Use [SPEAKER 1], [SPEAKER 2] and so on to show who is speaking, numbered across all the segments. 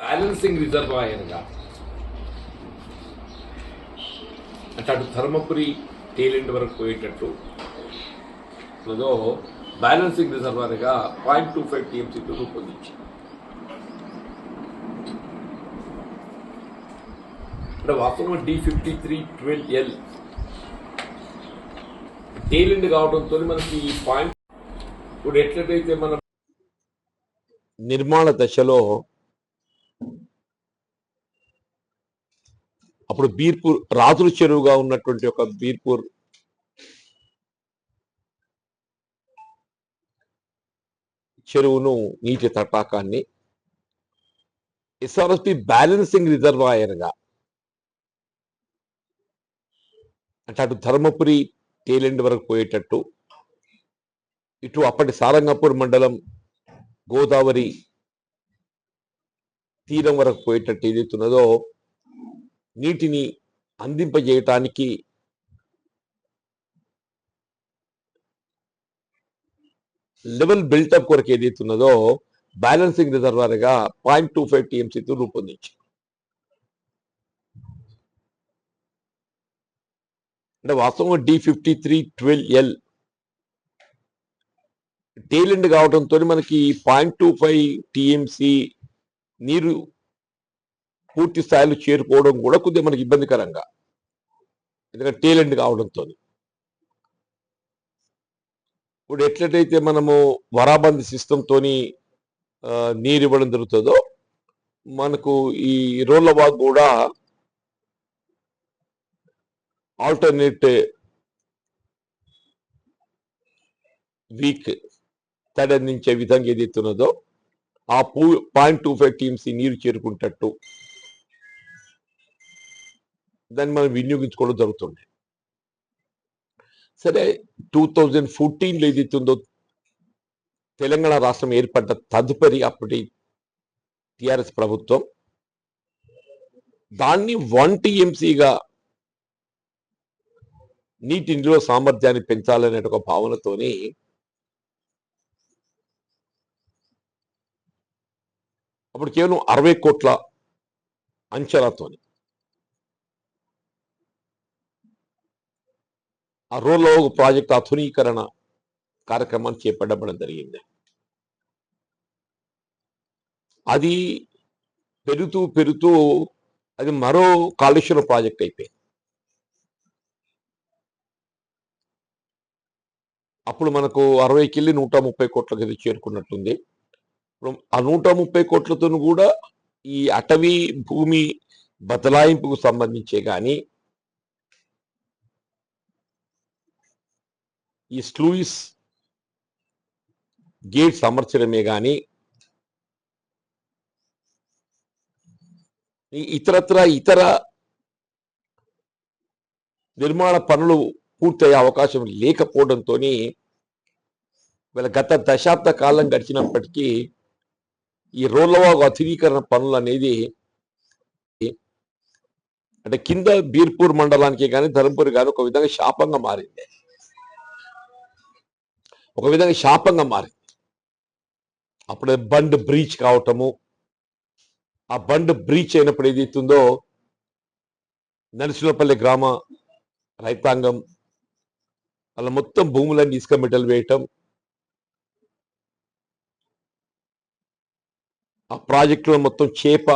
[SPEAKER 1] Balancing రిజర్వాయర్గా అంటే అటు ధర్మపురి తేలిండి వరకు పోయేటట్టు. ఏదో బ్యాలెన్సింగ్ రిజర్వాయర్గా పాయింట్ టూ ఫైవ్ టీఎంసీతో రూపొందించింది అంటే వాస్తవంగా D fifty three twelve L తేలిండి కావడంతో మనకి ఈ పాయింట్ ఇప్పుడు ఎట్లయితే మనం
[SPEAKER 2] నిర్మాణ దశలో అప్పుడు బీర్పూర్ రాజుల చెరువుగా ఉన్నటువంటి ఒక బీర్పూర్ చెరువును నీటి తటాకాన్ని ఎస్ఆర్ఎస్పి బ్యాలెన్సింగ్ రిజర్వాయర్గా అంటే అటు ధర్మపురి తేలెండి వరకు పోయేటట్టు ఇటు అప్పటి సారంగపూర్ మండలం గోదావరి తీరం వరకు పోయేటట్టు ఏదైతున్నదో నీటిని అందింపజేయటానికి లెవెల్ బిల్టప్ కొరకు ఏదైతే ఉన్నదో బ్యాలెన్సింగ్ రిజర్వర్గా పాయింట్ టూ ఫైవ్ టీఎంసీతో రూపొందించింది. అంటే వాస్తవం D fifty three twelve L tail end కావడంతో మనకి పాయింట్ టూ ఫైవ్ టీఎంసీ నీరు పూర్తి స్థాయిలో చేరుకోవడం కూడా కొద్దిగా మనకి ఇబ్బందికరంగా. ఎందుకంటే టేలెంట్ కావడంతో. ఇప్పుడు ఎట్లయితే మనము వరాబంది సిస్టంతో నీరు ఇవ్వడం జరుగుతుందో మనకు ఈ రోళ్ళబాగ్ కూడా ఆల్టర్నేట్ వీక్ తడందించే విధంగా ఏదైతున్నదో ఆ పూ పాయింట్ టూ ఫైవ్ టీమ్స్ నీరు చేరుకుంటట్టు దాన్ని మనం వినియోగించుకోవడం జరుగుతుంది. సరే టూ థౌజండ్ ఫోర్టీన్లో ఏదైతే ఉందో తెలంగాణ రాష్ట్రం ఏర్పడ్డ తదుపరి అప్పటి టిఆర్ఎస్ ప్రభుత్వం దాన్ని వన్ టీఎంసీగా నీటి నిల్వ సామర్థ్యాన్ని పెంచాలనే ఒక భావనతోని అప్పుడు కేవలం అరవై కోట్ల అంచనాతోని ఆ రోల్లో ఒక ప్రాజెక్ట్ ఆధునీకరణ కార్యక్రమాన్ని చేపట్టడం జరిగింది. అది పెరుగుతూ పెరుగుతూ అది మరో కాళేశ్వర ప్రాజెక్ట్ అయిపోయింది. అప్పుడు మనకు అరవైకి వెళ్ళి నూట ముప్పై కోట్లకి ఇది చేరుకున్నట్టుంది. ఇప్పుడు ఆ నూట ముప్పై కోట్లతో కూడా ఈ అటవీ భూమి బదలాయింపుకు సంబంధించే కానీ ఈ స్లూయిస్ గేట్స్ అమర్చడమే కానీ ఇతరత్ర ఇతర నిర్మాణ పనులు పూర్తయ్యే అవకాశం లేకపోవడంతో వీళ్ళ గత దశాబ్ద కాలం గడిచినప్పటికీ ఈ రోడ్లవాగు అధునీకరణ పనులు అనేది అంటే కింద బీర్పూర్ మండలానికి కానీ ధర్మపూర్ కానీ ఒక విధంగా శాపంగా మారింది. ఒక విధంగా శాపంగా మారింది. అప్పుడే బండ్ బ్రీచ్ కావటము ఆ బండ్ బ్రీచ్ అయినప్పుడు ఏదైతుందో నరసింహపల్లి గ్రామ రైతాంగం అలా మొత్తం భూములన్నీ ఇసుక మెడలు వేయటం ఆ ప్రాజెక్టులో మొత్తం చేప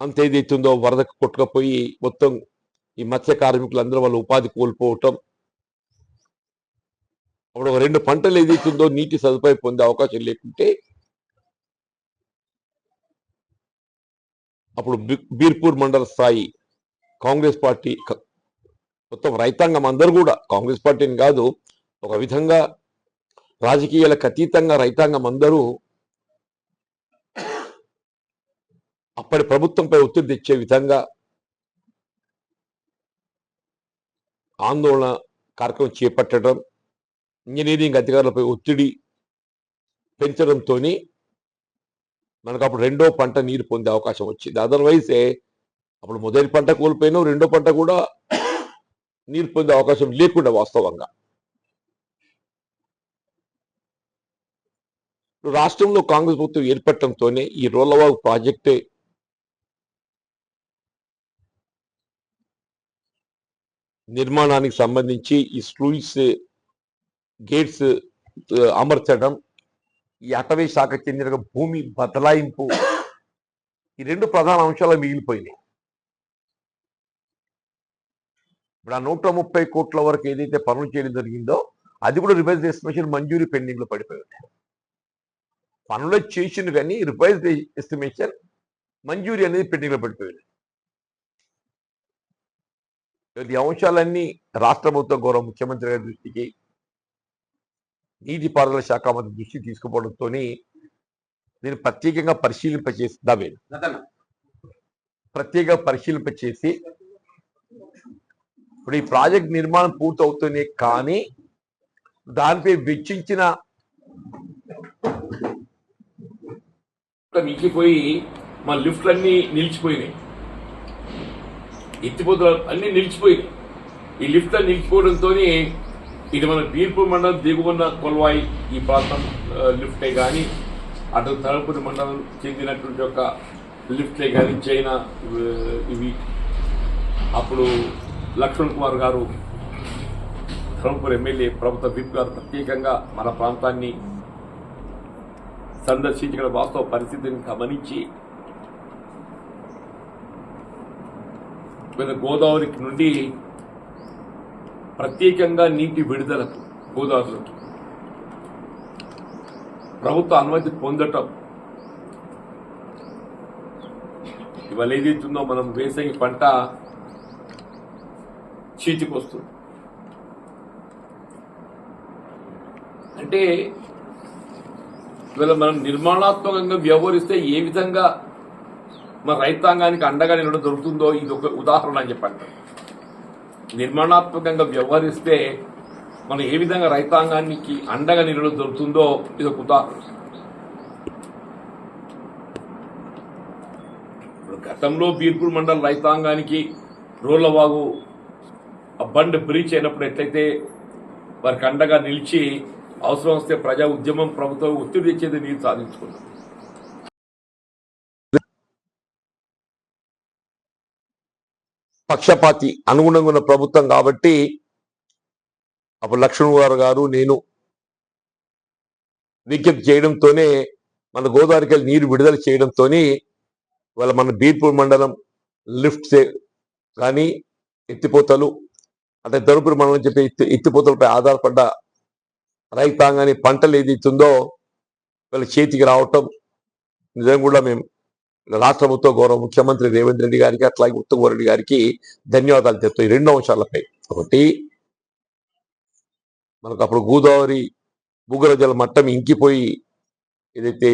[SPEAKER 2] అంత ఏదైతుందో వరదకు కొట్టుకపోయి మొత్తం ఈ మత్స్య కార్మికులందరూ వాళ్ళ ఉపాధి కోల్పోవటం అప్పుడు ఒక రెండు పంటలు ఏదైతుందో నీటి సదుపాయం పొందే అవకాశం లేకుంటే అప్పుడు బీర్పూర్ మండల స్థాయి కాంగ్రెస్ పార్టీ మొత్తం రైతాంగం అందరూ కూడా కాంగ్రెస్ పార్టీని కాదు ఒక విధంగా రాజకీయాలకు అతీతంగా రైతాంగం అందరూ అప్పటి ప్రభుత్వంపై ఒత్తిడి తెచ్చే విధంగా ఆందోళన కార్యక్రమం చేపట్టడం ఇంజనీరింగ్ అధికారులపై ఒత్తిడి పెంచడంతో మనకు అప్పుడు రెండో పంట నీరు పొందే అవకాశం వచ్చింది. అదర్వైజే అప్పుడు మొదటి పంట కోల్పోయినా రెండో పంట కూడా నీరు పొందే అవకాశం లేకుండా వాస్తవంగా. రాష్ట్రంలో కాంగ్రెస్ ప్రభుత్వం ఏర్పడటంతోనే ఈ రోలవాగ్ ప్రాజెక్టే నిర్మాణానికి సంబంధించి ఈ స్లూయిస్ గేట్స్ అమర్చడం ఈ అటవీ శాఖ చెందిన భూమి బదలాయింపు ఈ రెండు ప్రధాన అంశాలు మిగిలిపోయినాయి. ఇప్పుడు ఆ నూట ముప్పై కోట్ల వరకు ఏదైతే పనులు చేయడం జరిగిందో అది కూడా రివైజ్ ఎస్టిమేషన్ మంజూరీ పెండింగ్లో పడిపోయి పనులు చేసింది కానీ రివైజ్ ఎస్టిమేషన్ మంజూరీ అనేది పెండింగ్లో పడిపోయింది. ఈ అంశాలన్నీ రాష్ట్ర ప్రభుత్వ గౌరవ ముఖ్యమంత్రి గారి దృష్టికి నీటిపారుదల శాఖ మంత్రి దృష్టికి తీసుకుపోవడంతో నేను ప్రత్యేకంగా పరిశీలింపచేసి దావే ప్రత్యేక పరిశీలింపచేసి ఇప్పుడు ఈ ప్రాజెక్ట్ నిర్మాణం పూర్తవుతుంది కానీ దానిపై వెచ్చించిన
[SPEAKER 1] నిలిచిపోయి మన లిఫ్ట్లన్నీ నిలిచిపోయినాయి. ఎత్తిపోతులు అన్ని నిలిచిపోయినాయి. ఈ లిఫ్ట్ నిలిచిపోవడంతో ఇది మన బీర్పూర్ మండలం దిగువన్న కొల్వాయి ఈ ప్రాంతం లిఫ్టే కానీ అటు తలపూరి మండలం చెందినటువంటి ఒక లిఫ్టే కానీ చైనా ఇవి అప్పుడు లక్ష్మణ్ కుమార్ గారు ధర్మపూర్ ఎమ్మెల్యే ప్రభుత్వ విప్ గారు ప్రత్యేకంగా మన ప్రాంతాన్ని సందర్శించిన వాస్తవ పరిస్థితిని గమనించి గోదావరికి గోదావరి నుండి ప్రత్యేకంగా నీటి విడుదలకు గోదావరిలోకి ప్రభుత్వ అనుమతి పొందటం. ఇవాళ ఏదైతుందో మనం వేసవి పంట చేతికి అంటే ఇవాళ మనం నిర్మాణాత్మకంగా వ్యవహరిస్తే ఏ విధంగా మన రైతాంగానికి అండగా నిలడం దొరుకుతుందో ఇది ఒక ఉదాహరణ అని చెప్పంటారు నిర్మాణాత్మకంగా వ్యవహరిస్తే మనం ఏ విధంగా రైతాంగానికి అండగా నిలడం దొరుకుతుందో ఇది ఒక ఉదాహరణ. ఇప్పుడు గతంలో బీర్పూర్ మండల రైతాంగానికి రోళ్ళవాగు బండ్ బ్రీచ్ అయినప్పుడు ఎట్లయితే వారికి అండగా నిలిచి అవసరం వస్తే ప్రజా ఉద్యమం ప్రభుత్వం ఒత్తిడి తెచ్చేది నీరు సాధించుకున్నాం
[SPEAKER 2] పక్షపాతి అనుగుణంగా ఉన్న ప్రభుత్వం కాబట్టి అప్పుడు లక్ష్మణ్ గారు గారు నేను విజ్ఞప్తి చేయడంతోనే మన గోదావరికి నీరు విడుదల చేయడంతో ఇవాళ మన బీర్పూర్ మండలం లిఫ్ట్ కానీ ఎత్తిపోతలు అంటే దరుపురి మండలం చెప్పి ఎత్తి ఎత్తిపోతలపై ఆధారపడ్డ రైతాంగాన్ని పంటలు ఏదైతుందో వాళ్ళ చేతికి రావటం నిజంగా కూడా మేము రాష్ట్ర ప్రభుత్వ గౌరవ ముఖ్యమంత్రి రేవంత్ రెడ్డి గారికి అట్లాగే ఉత్తమ్ రెడ్డి గారికి ధన్యవాదాలు చెప్తాయి రెండు అంశాలపై. ఒకటి మనకు అప్పుడు గోదావరి భూగర్భ జల మట్టం ఇంకిపోయి ఏదైతే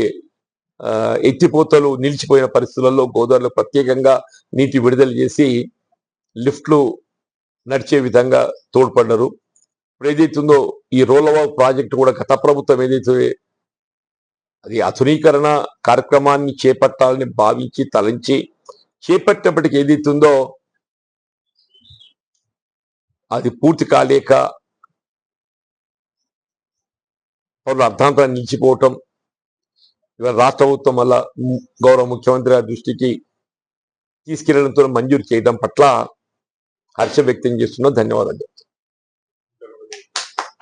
[SPEAKER 2] ఎత్తిపోతలు నిలిచిపోయిన పరిస్థితులలో గోదావరిలో ప్రత్యేకంగా నీటి విడుదల చేసి లిఫ్ట్లు నడిచే విధంగా తోడ్పడ్డారు. ఇప్పుడు ఏదైతుందో ఈ రోలవా ప్రాజెక్టు కూడా గత ప్రభుత్వం ఏదైతే అది ఆధునీకరణ కార్యక్రమాన్ని చేపట్టాలని భావించి తలంచి చేపట్టినప్పటికీ ఏదైతుందో అది పూర్తి కాలేక పనులు అర్థాంతరం నిలిచిపోవటం ఇవాళ రాష్ట్ర ప్రభుత్వం వల్ల గౌరవ ముఖ్యమంత్రి గారి దృష్టికి తీసుకెళ్ళడంతో మంజూరు చేయడం పట్ల హర్షం వ్యక్తం చేస్తున్నా. ధన్యవాదాలు.